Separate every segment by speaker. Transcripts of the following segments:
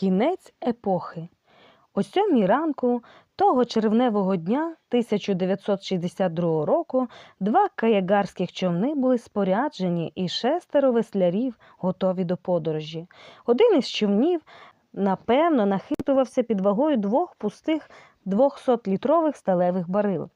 Speaker 1: Кінець епохи. О сьомій ранку того червневого дня 1962 року два каягарських човни були споряджені і шестеро веслярів готові до подорожі. Один із човнів, напевно, нахитувався під вагою двох пустих 200-літрових сталевих барил.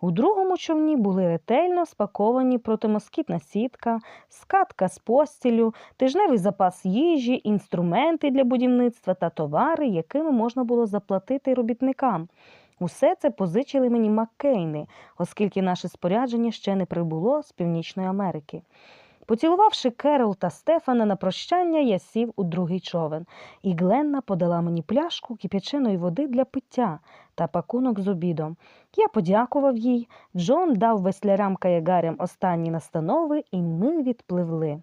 Speaker 1: У другому човні були ретельно спаковані протимоскітна сітка, скатка з постілю, тижневий запас їжі, інструменти для будівництва та товари, якими можна було заплатити робітникам. Усе це позичили мені Маккейни, оскільки наше спорядження ще не прибуло з Північної Америки. Поцілувавши Керол та Стефана на прощання, я сів у другий човен, і Гленна подала мені пляшку кип'яченої води для пиття та пакунок з обідом. Я подякував їй, Джон дав веслярам каягарям останні настанови, і ми відпливли.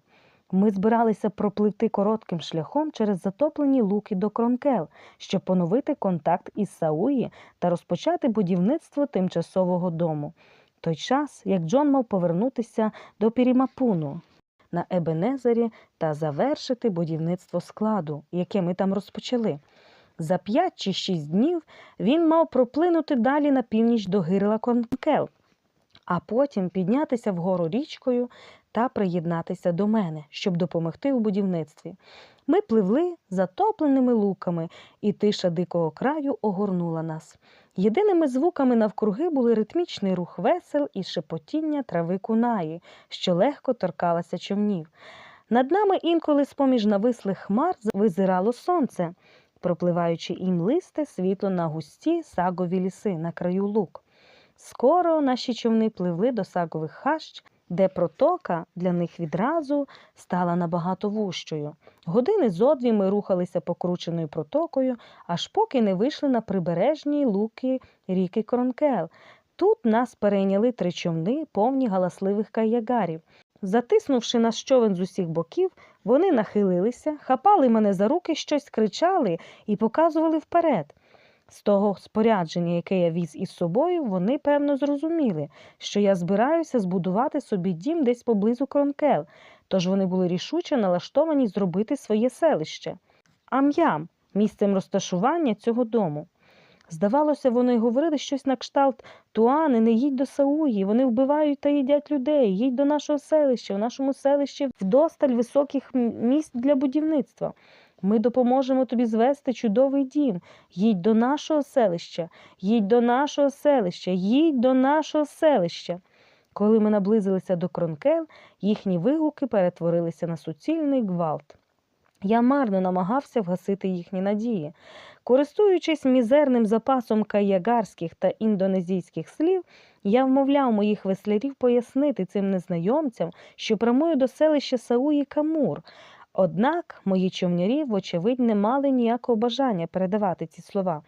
Speaker 1: Ми збиралися пропливти коротким шляхом через затоплені луки до Кронкел, щоб поновити контакт із Сауї та розпочати будівництво тимчасового дому. Той час, як Джон мав повернутися до Пірімапуну на Ебенезері та завершити будівництво складу, яке ми там розпочали. За п'ять чи шість днів він мав проплинути далі на північ до гирла Конкел, а потім піднятися вгору річкою та приєднатися до мене, щоб допомогти у будівництві. Ми пливли затопленими луками, і тиша дикого краю огорнула нас. Єдиними звуками навкруги були ритмічний рух весел і шепотіння трави кунаї, що легко торкалася човнів. Над нами інколи з-поміж навислих хмар визирало сонце, пропливаючи їм листе світло на густі сагові ліси на краю лук. Скоро наші човни пливли до сагових хащ, де протока для них відразу стала набагато вущою. Години зо дві ми рухалися покрученою протокою, аж поки не вийшли на прибережні луки ріки Кронкел. Тут нас перейняли три човни, повні галасливих каягарів. Затиснувши наш човен з усіх боків, вони нахилилися, хапали мене за руки, щось кричали і показували вперед. З того спорядження, яке я віз із собою, вони, певно, зрозуміли, що я збираюся збудувати собі дім десь поблизу Кронкел, тож вони були рішуче налаштовані зробити своє селище. Ам'ям місцем розташування цього дому. Здавалося, вони говорили щось на кшталт Туани, не їдь до Сауї, вони вбивають та їдять людей, їдь до нашого селища, в нашому селищі вдосталь високих місць для будівництва. Ми допоможемо тобі звести чудовий дім. Їдь до нашого селища, їдь до нашого селища, їдь до нашого селища. Коли ми наблизилися до Кронкел, їхні вигуки перетворилися на суцільний гвалт. Я марно намагався вгасити їхні надії. Користуючись мізерним запасом каягарських та індонезійських слів, я вмовляв моїх веслярів пояснити цим незнайомцям, що прямую до селища Сауї Камур. Однак мої човнярі, вочевидь, не мали ніякого бажання передавати ці слова.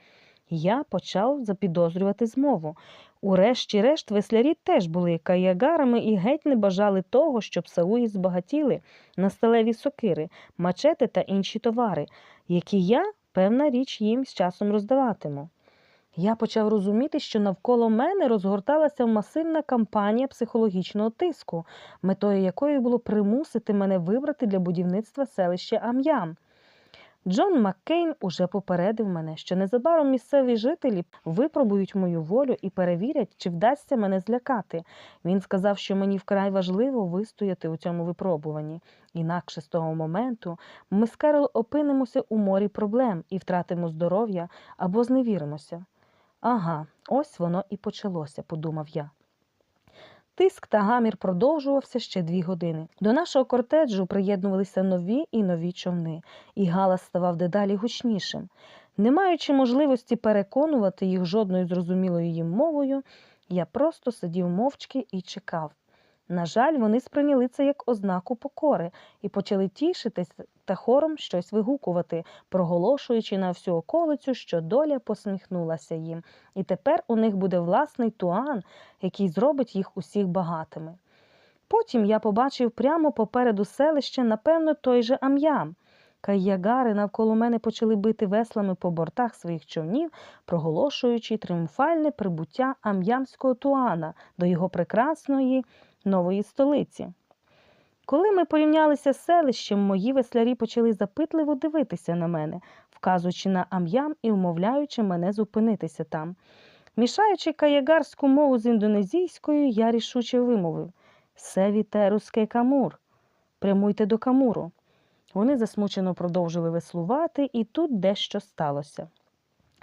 Speaker 1: Я почав запідозрювати змову. Урешті-решт, веслярі теж були каягарами і геть не бажали того, щоб Сауї збагатіли на сталеві сокири, мачети та інші товари, які я, певна річ, їм з часом роздаватиму. Я почав розуміти, що навколо мене розгорталася масивна кампанія психологічного тиску, метою якої було примусити мене вибрати для будівництва селище Ам'ям. Джон Маккейн уже попередив мене, що незабаром місцеві жителі випробують мою волю і перевірять, чи вдасться мене злякати. Він сказав, що мені вкрай важливо вистояти у цьому випробуванні. Інакше з того моменту ми з Керол опинимося у морі проблем і втратимо здоров'я або зневіримося. Ага, ось воно і почалося, подумав я. Тиск та гамір продовжувався ще дві години. До нашого кортеджу приєднувалися нові і нові човни, і галас ставав дедалі гучнішим. Не маючи можливості переконувати їх жодною зрозумілою їм мовою, я просто сидів мовчки і чекав. На жаль, вони сприйняли це як ознаку покори і почали тішитись та хором щось вигукувати, проголошуючи на всю околицю, що доля посміхнулася їм, і тепер у них буде власний туан, який зробить їх усіх багатими. Потім я побачив прямо попереду селища, напевно, той же Ам'ям. Каягари навколо мене почали бити веслами по бортах своїх човнів, проголошуючи тріумфальне прибуття ам'ямського туана до його прекрасної нової столиці. Коли ми порівнялися з селищем, мої веслярі почали запитливо дивитися на мене. вказуючи на ам'ям і вмовляючи мене зупинитися там. Мішаючи каягарську мову з індонезійською, я рішуче вимовив Севіте руске камур. Прямуйте до камуру. Вони засмучено продовжили веслувати, і тут дещо сталося.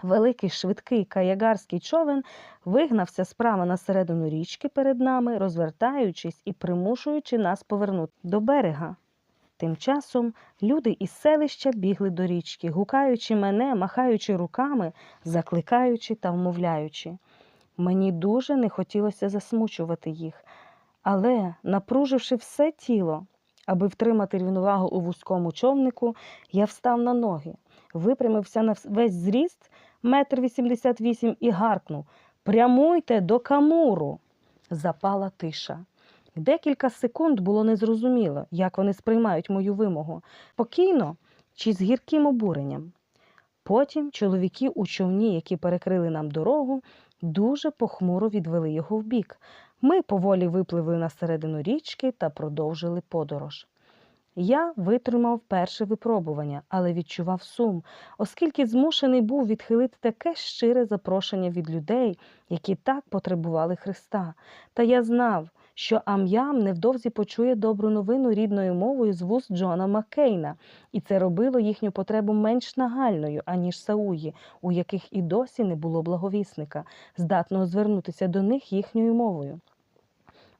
Speaker 1: Великий швидкий каягарський човен вигнався справа на середину річки перед нами, розвертаючись і примушуючи нас повернути до берега. Тим часом люди із селища бігли до річки, гукаючи мене, махаючи руками, закликаючи та вмовляючи. Мені дуже не хотілося засмучувати їх, але, напруживши все тіло, аби втримати рівновагу у вузькому човнику, я встав на ноги, випрямився на весь зріст метр вісімдесят вісім і гаркнув Прямуйте до камуру. Запала тиша. Декілька секунд було незрозуміло, як вони сприймають мою вимогу спокійно чи з гірким обуренням. Потім чоловіки у човні, які перекрили нам дорогу, дуже похмуро відвели його вбік. Ми поволі випливли на середину річки та продовжили подорож. Я витримав перше випробування, але відчував сум, оскільки змушений був відхилити таке щире запрошення від людей, які так потребували Христа. Та я знав, що Ам'ям невдовзі почує добру новину рідною мовою з вуст Джона Маккейна, і це робило їхню потребу менш нагальною, аніж Сауї, у яких і досі не було благовісника, здатного звернутися до них їхньою мовою.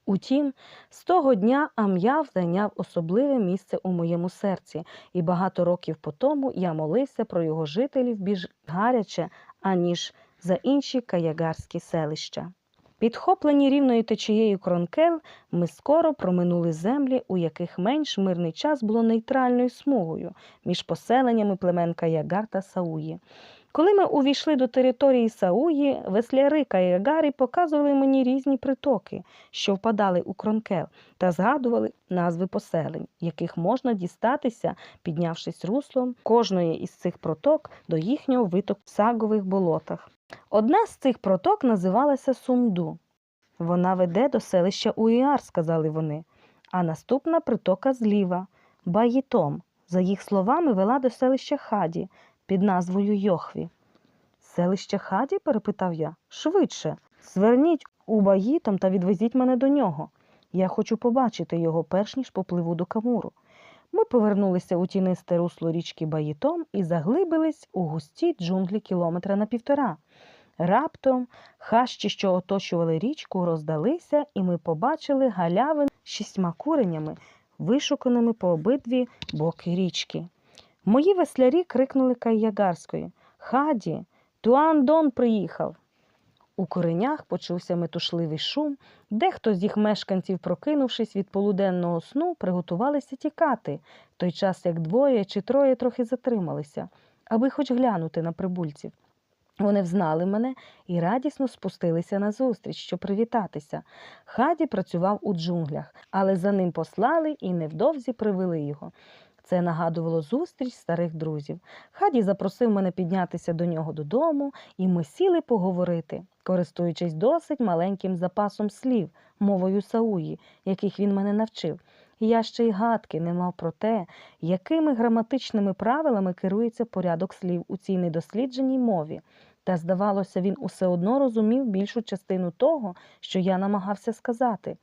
Speaker 1: Утім, з того дня Ам'яв зайняв особливе місце у моєму серці, і багато років по тому я молився про його жителів більш гаряче, аніж за інші каягарські селища. Підхоплені рівною течією Кронкел, ми скоро проминули землі, у яких менш мирний час було нейтральною смугою між поселеннями племен Каягар та Сауї. Коли ми увійшли до території Сауї, весляри Каягарі показували мені різні притоки, що впадали у Кронкел, та згадували назви поселень, яких можна дістатися, піднявшись руслом кожної із цих проток до їхнього витоку в сагових болотах. Одна з цих проток називалася Сумду. Вона веде до селища Уіар, сказали вони, а наступна притока зліва Баїтом. За їх словами, вела до селища Хаді під назвою Йохві. Селище Хаді? перепитав я. Швидше. Зверніть у Баїтом та відвезіть мене до нього. Я хочу побачити його, перш ніж попливу до Камуру. Ми повернулися у тінисте русло річки Баїтом і заглибились у густі джунглі кілометра на півтора. Раптом хащі, що оточували річку, роздалися, і ми побачили галявин з шістьма куренями, вишуканими по обидві боки річки. Мої веслярі крикнули кайягарською Хаді, Туан Дон приїхав. У коренях почувся метушливий шум, дехто з їх мешканців, прокинувшись від полуденного сну, приготувалися тікати, в той час як двоє чи троє трохи затрималися, аби хоч глянути на прибульців. Вони взнали мене і радісно спустилися назустріч, щоб привітатися. Хаді працював у джунглях, але за ним послали і невдовзі привели його. Це нагадувало зустріч старих друзів. Хаді запросив мене піднятися до нього додому, і ми сіли поговорити, користуючись досить маленьким запасом слів, мовою Сауї, яких він мене навчив. Я ще й гадки не мав про те, якими граматичними правилами керується порядок слів у цій недослідженій мові. Та, здавалося, він усе одно розумів більшу частину того, що я намагався сказати.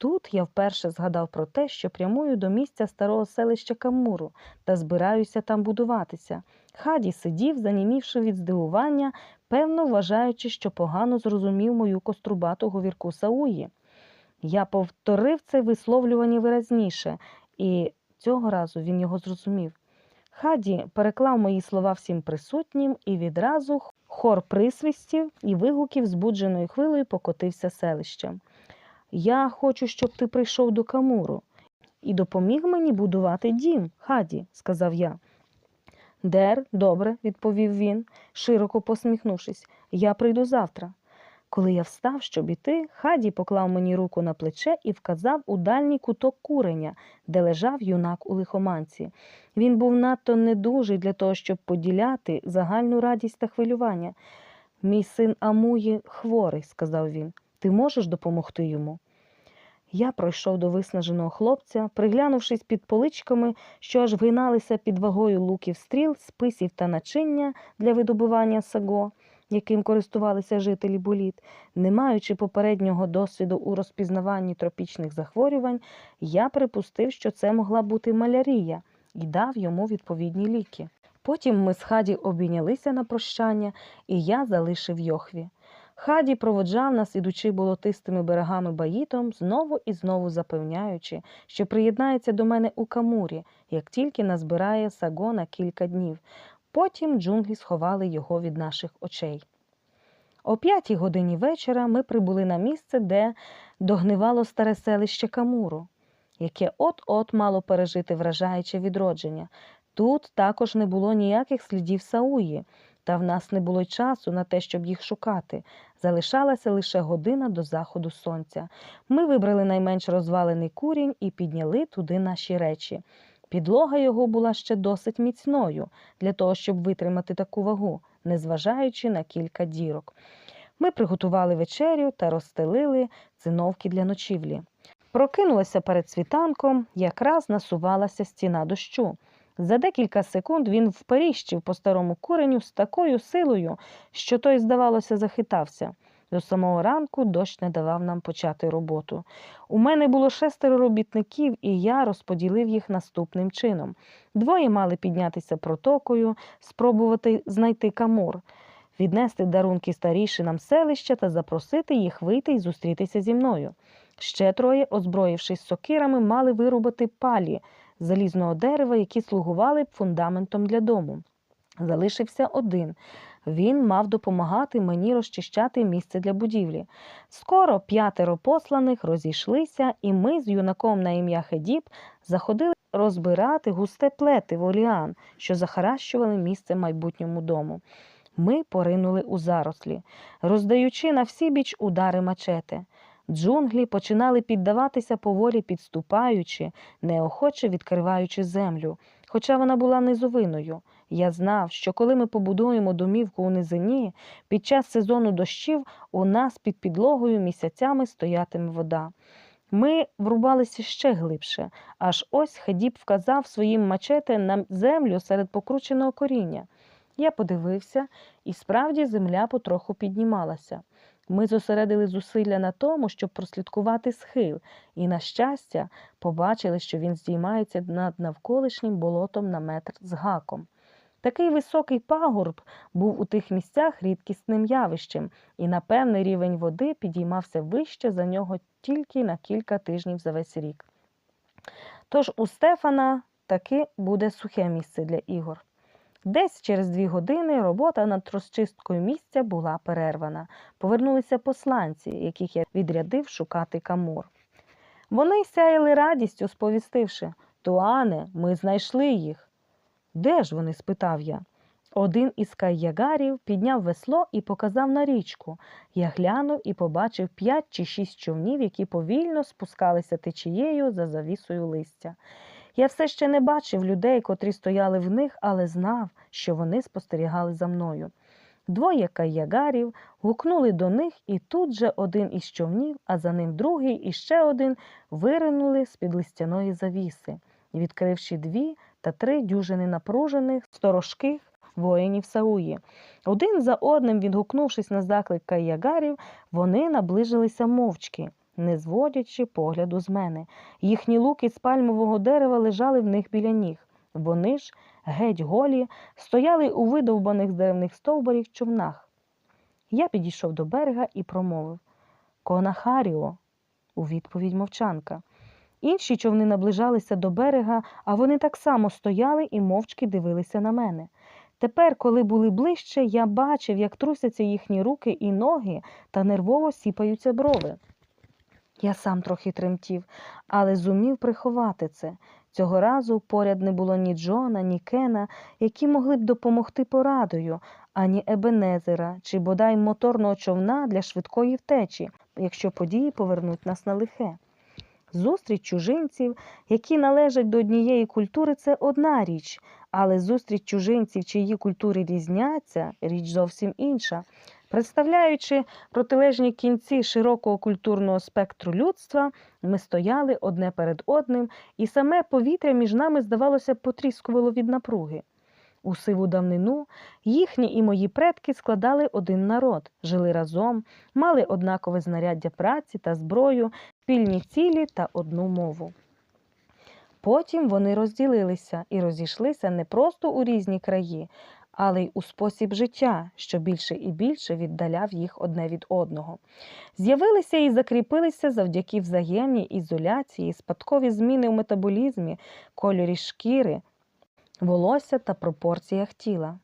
Speaker 1: Тут я вперше згадав про те, що прямую до місця старого селища Камуру та збираюся там будуватися. Хаді сидів, занімівши від здивування, певно вважаючи, що погано зрозумів мою кострубату говірку Сауї. Я повторив це висловлювання виразніше, і цього разу він його зрозумів. Хаді переклав мої слова всім присутнім, і відразу хор присвістів і вигуків збудженою хвилею покотився селищем. Я хочу, щоб ти прийшов до Камуру і допоміг мені будувати дім, Хаді, сказав я. Дер, добре, відповів він, широко посміхнувшись, я прийду завтра. Коли я встав, щоб іти, Хаді поклав мені руку на плече і вказав у дальній куток куреня, де лежав юнак у лихоманці. Він був надто недужий для того, щоб поділяти загальну радість та хвилювання. Мій син Амуї хворий, сказав він. Ти можеш допомогти йому? Я пройшов до виснаженого хлопця, приглянувшись під поличками, що аж вгиналися під вагою луків стріл, списів та начиння для видобування саго, яким користувалися жителі боліт, не маючи попереднього досвіду у розпізнаванні тропічних захворювань, я припустив, що це могла бути малярія, і дав йому відповідні ліки. Потім ми з Хаді обійнялися на прощання, і я залишив Йохві. Хаді проводжав нас, ідучи болотистими берегами Баїтом, знову і знову запевняючи, що приєднається до мене у Камурі, як тільки назбирає саго на кілька днів. Потім джунглі сховали його від наших очей. О п'ятій годині вечора ми прибули на місце, де догнивало старе селище Камуру, яке от-от мало пережити вражаюче відродження. Тут також не було ніяких слідів Сауї, та в нас не було часу на те, щоб їх шукати. Залишалася лише година до заходу сонця. Ми вибрали найменш розвалений курінь і підняли туди наші речі. Підлога його була ще досить міцною для того, щоб витримати таку вагу, незважаючи на кілька дірок. Ми приготували вечерю та розстелили циновки для ночівлі. Прокинулася перед світанком, якраз насувалася стіна дощу. За декілька секунд він вперіщив по старому куреню з такою силою, що той, здавалося, захитався. До самого ранку дощ не давав нам почати роботу. У мене було шестеро робітників, і я розподілив їх наступним чином. Двоє мали піднятися протокою, спробувати знайти камур, віднести дарунки старішинам селища та запросити їх вийти і зустрітися зі мною. Ще троє, озброївшись сокирами, мали вирубати палі залізного дерева, які слугували б фундаментом для дому. Залишився один. Він мав допомагати мені розчищати місце для будівлі. Скоро п'ятеро посланих розійшлися, і ми з юнаком на ім'я Хедіб заходили розбирати густе плети воліан, що захаращували місце майбутньому дому. Ми поринули у зарослі, роздаючи на всі біч удари мачети. Джунглі починали піддаватися поволі підступаючи, неохоче відкриваючи землю. Хоча вона була низовиною. Я знав, що коли ми побудуємо домівку у низині, під час сезону дощів у нас під підлогою місяцями стоятиме вода. Ми врубалися ще глибше, аж ось Хедіб вказав своїм мачете на землю серед покрученого коріння. Я подивився, і справді земля потроху піднімалася. Ми зосередили зусилля на тому, щоб прослідкувати схил, і, на щастя, побачили, що він здіймається над навколишнім болотом на метр з гаком. Такий високий пагорб був у тих місцях рідкісним явищем, і на певний рівень води підіймався вище за нього тільки на кілька тижнів за весь рік. Тож у Стефана таки буде сухе місце для ігор. Десь через дві години робота над розчисткою місця була перервана. Повернулися посланці, яких я відрядив шукати камур. Вони сяяли радістю, сповістивши Туане, ми знайшли їх. Де ж вони? спитав я. Один із кайягарів підняв весло і показав на річку. Я глянув і побачив п'ять чи шість човнів, які повільно спускалися течією за завісою листя. Я все ще не бачив людей, котрі стояли в них, але знав, що вони спостерігали за мною. Двоє кайягарів гукнули до них, і тут же один із човнів, а за ним другий і ще один виринули з-під листяної завіси, відкривши дві та три дюжини напружених сторожких воїнів Сауї. Один за одним, відгукнувшись на заклик кайягарів, вони наближилися мовчки не зводячи погляду з мене. Їхні луки з пальмового дерева лежали в них біля ніг. Вони ж, геть голі, стояли у видовбаних з деревних стовбурів човнах. Я підійшов до берега і промовив Конахаріо, у відповідь мовчанка. Інші човни наближалися до берега, а вони так само стояли і мовчки дивилися на мене. Тепер, коли були ближче, я бачив, як трусяться їхні руки і ноги та нервово сіпаються брови. Я сам трохи тремтів, але зумів приховати це. Цього разу поряд не було ні Джона, ні Кена, які могли б допомогти порадою, ані Ебенезера чи бодай моторного човна для швидкої втечі, якщо події повернуть нас на лихе. Зустріч чужинців, які належать до однієї культури, це одна річ, але зустріч чужинців, чиї культури різняться, річ зовсім інша. Представляючи протилежні кінці широкого культурного спектру людства, ми стояли одне перед одним, і саме повітря між нами, здавалося, потріскувало від напруги. У сиву давнину їхні і мої предки складали один народ, жили разом, мали однакове знаряддя праці та зброю, спільні цілі та одну мову. Потім вони розділилися і розійшлися не просто у різні краї, але й у спосіб життя, що більше і більше віддаляв їх одне від одного. З'явилися і закріпилися завдяки взаємній ізоляції, спадкові зміни у метаболізмі, кольорі шкіри, волосся та пропорціях тіла.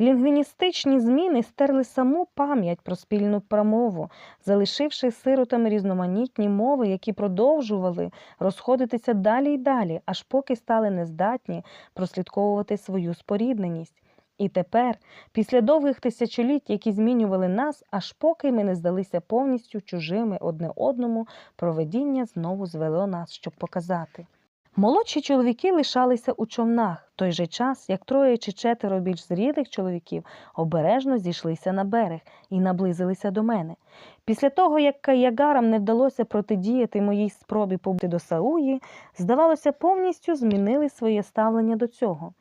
Speaker 1: Лінгвіністичні зміни стерли саму пам'ять про спільну промову, залишивши сиротами різноманітні мови, які продовжували розходитися далі й далі, аж поки стали нездатні прослідковувати свою спорідненість. І тепер, після довгих тисячоліть, які змінювали нас, аж поки ми не здалися повністю чужими одне одному, проведіння знову звело нас, щоб показати. Молодші чоловіки лишалися у човнах, в той же час, як троє чи четверо більш зрілих чоловіків обережно зійшлися на берег і наблизилися до мене. Після того, як каягарам не вдалося протидіяти моїй спробі побути до Сауї, здавалося, повністю змінили своє ставлення до цього.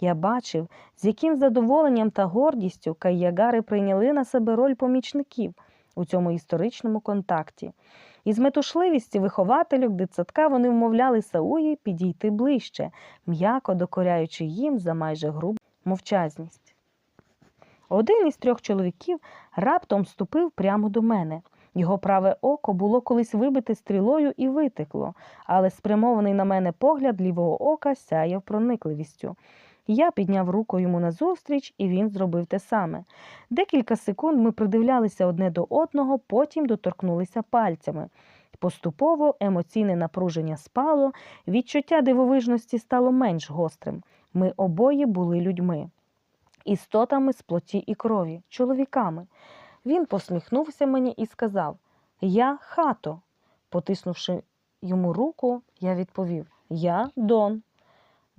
Speaker 1: Я бачив, з яким задоволенням та гордістю каягари прийняли на себе роль помічників у цьому історичному контакті. Із метушливістю вихователів дитсадка вони вмовляли Сауї підійти ближче, м'яко докоряючи їм за майже грубу мовчазність. Один із трьох чоловіків раптом ступив прямо до мене. Його праве око було колись вибите стрілою і витекло, але спрямований на мене погляд лівого ока сяяв проникливістю. Я підняв руку йому назустріч, і він зробив те саме. Декілька секунд ми придивлялися одне до одного, потім доторкнулися пальцями. Поступово емоційне напруження спало, відчуття дивовижності стало менш гострим. Ми обоє були людьми, істотами з плоті і крові, чоловіками. Він посміхнувся мені і сказав: Я хато. Потиснувши йому руку, я відповів: Я Дон.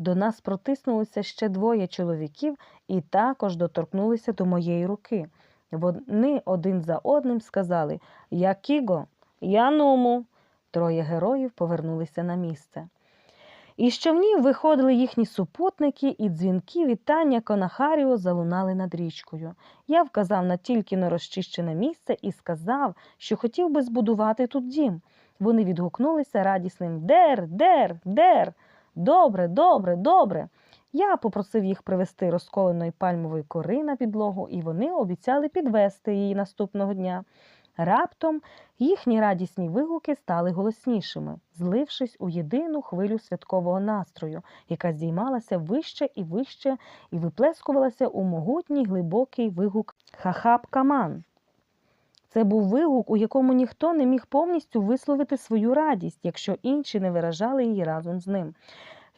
Speaker 1: До нас протиснулися ще двоє чоловіків і також доторкнулися до моєї руки. Вони один за одним сказали Я Кіго, я Нуму. Троє героїв повернулися на місце. Із човнів виходили їхні супутники, і дзвінки вітання Конахаріо залунали над річкою. Я вказав на тільки на розчищене місце і сказав, що хотів би збудувати тут дім. Вони відгукнулися радісним Дер, дер, дер. Добре, добре, добре. Я попросив їх привезти розколеної пальмової кори на підлогу, і вони обіцяли підвести її наступного дня. Раптом їхні радісні вигуки стали голоснішими, злившись у єдину хвилю святкового настрою, яка здіймалася вище і вище і виплескувалася у могутній глибокий вигук Хахаб Каман. Це був вигук, у якому ніхто не міг повністю висловити свою радість, якщо інші не виражали її разом з ним.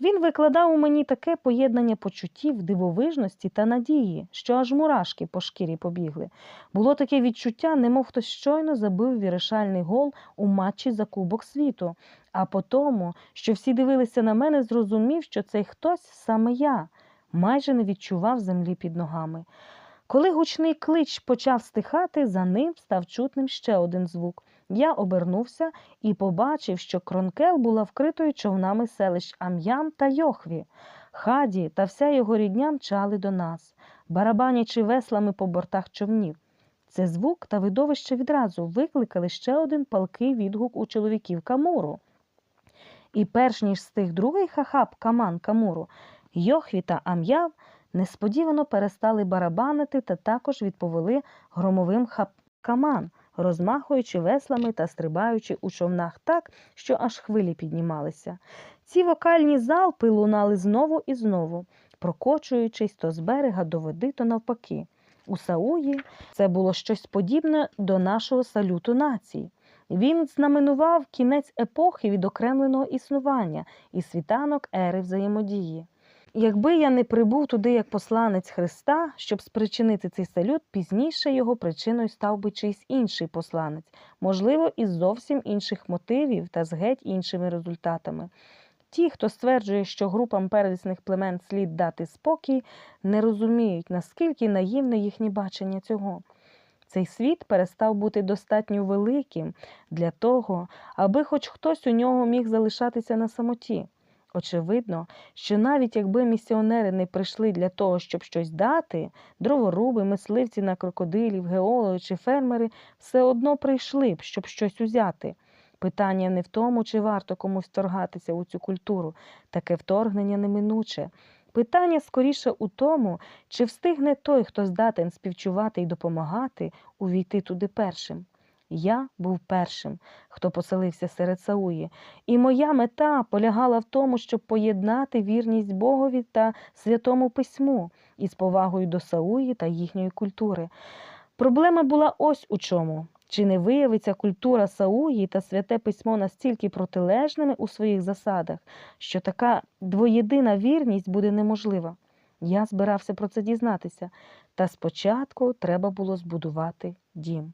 Speaker 1: Він викладав у мені таке поєднання почуттів, дивовижності та надії, що аж мурашки по шкірі побігли. Було таке відчуття, немов хтось щойно забив вирішальний гол у матчі за Кубок світу. А по тому, що всі дивилися на мене, зрозумів, що цей хтось саме я, майже не відчував землі під ногами. Коли гучний клич почав стихати, за ним став чутним ще один звук. Я обернувся і побачив, що Кронкел була вкритою човнами селищ Ам'ям та Йохві. Хаді та вся його рідня мчали до нас, барабанячи веслами по бортах човнів. Це звук та видовище відразу викликали ще один палкий відгук у чоловіків Камуру. І перш ніж стих другий хахаб Каман Камуру, Йохві та Ам'яв несподівано перестали барабанити та також відповіли громовим хапкаман, розмахуючи веслами та стрибаючи у човнах так, що аж хвилі піднімалися. Ці вокальні залпи лунали знову і знову, прокочуючись то з берега до води, то навпаки. У Сауї це було щось подібне до нашого салюту нації. Він знаменував кінець епохи відокремленого існування і світанок ери взаємодії. Якби я не прибув туди як посланець Христа, щоб спричинити цей салют, пізніше його причиною став би чийсь інший посланець, можливо, із зовсім інших мотивів та з геть іншими результатами. Ті, хто стверджує, що групам первісних племен слід дати спокій, не розуміють, наскільки наївне їхнє бачення цього. Цей світ перестав бути достатньо великим для того, аби хоч хтось у нього міг залишатися на самоті. Очевидно, що навіть якби місіонери не прийшли для того, щоб щось дати, дроворуби, мисливці на крокодилів, геологи чи фермери все одно прийшли б, щоб щось узяти. Питання не в тому, чи варто комусь вторгатися у цю культуру, таке вторгнення неминуче. Питання скоріше у тому, чи встигне той, хто здатен співчувати і допомагати, увійти туди першим. Я був першим, хто поселився серед Сауї, і моя мета полягала в тому, щоб поєднати вірність Богові та святому письму із повагою до Сауї та їхньої культури. Проблема була ось у чому. Чи не виявиться культура Сауї та святе письмо настільки протилежними у своїх засадах, що така двоєдина вірність буде неможлива? Я збирався про це дізнатися, та спочатку треба було збудувати дім.